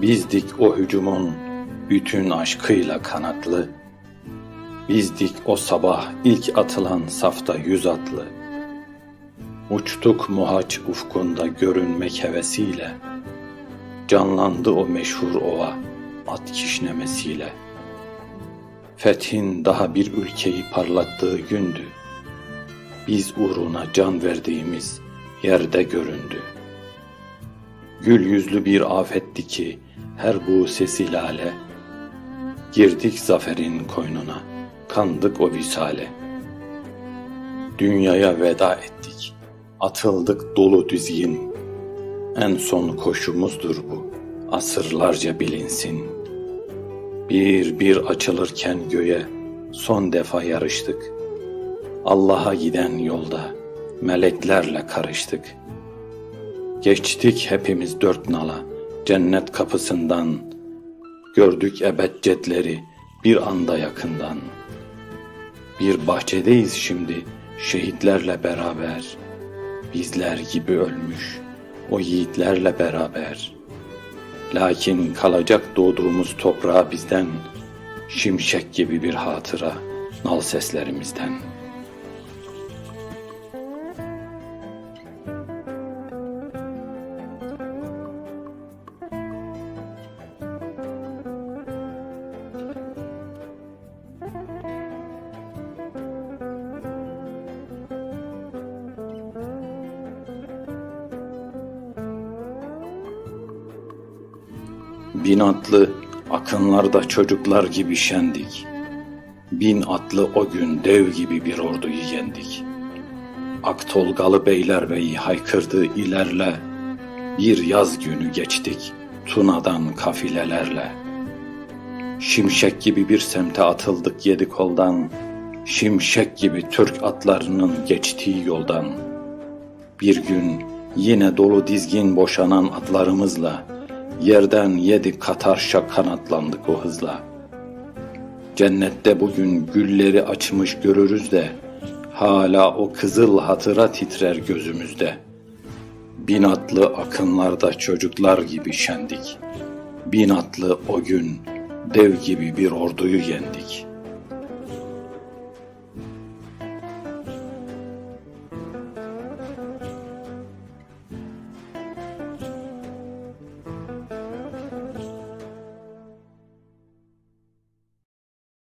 Bizdik o hücumun bütün aşkıyla kanatlı. Bizdik o sabah ilk atılan safta yüz atlı. Uçtuk muhaç ufkunda görünmek hevesiyle. Canlandı o meşhur ova at kişnemesiyle. Fethin daha bir ülkeyi parlattığı gündü. Biz uğruna can verdiğimiz yerde göründü. Gül yüzlü bir afetti ki her bu sesi lale. Girdik zaferin koynuna, kandık o visale. Dünyaya veda ettik, atıldık dolu düzgün. En son koşumuzdur bu, asırlarca bilinsin. Bir bir açılırken göğe son defa yarıştık. Allah'a giden yolda meleklerle karıştık.'' Geçtik hepimiz dört nala, cennet kapısından. Gördük ebedcetleri bir anda yakından. Bir bahçedeyiz şimdi şehitlerle beraber. Bizler gibi ölmüş o yiğitlerle beraber. Lakin kalacak doğduğumuz toprağa bizden şimşek gibi bir hatıra nal seslerimizden.'' Bin atlı akınlarda çocuklar gibi şendik. Bin atlı o gün dev gibi bir orduyu yendik. Aktolgalı beylerbeyi haykırdı ilerle. Bir yaz günü geçtik Tuna'dan kafilelerle. Şimşek gibi bir semte atıldık yedi koldan. Şimşek gibi Türk atlarının geçtiği yoldan. Bir gün yine dolu dizgin boşanan atlarımızla Yerden yedi katarşa kanatlandık o hızla. Cennette bugün gülleri açmış görürüz de, hala o kızıl hatıra titrer gözümüzde. Bin atlı akınlarda çocuklar gibi şendik. Bin atlı o gün dev gibi bir orduyu yendik.''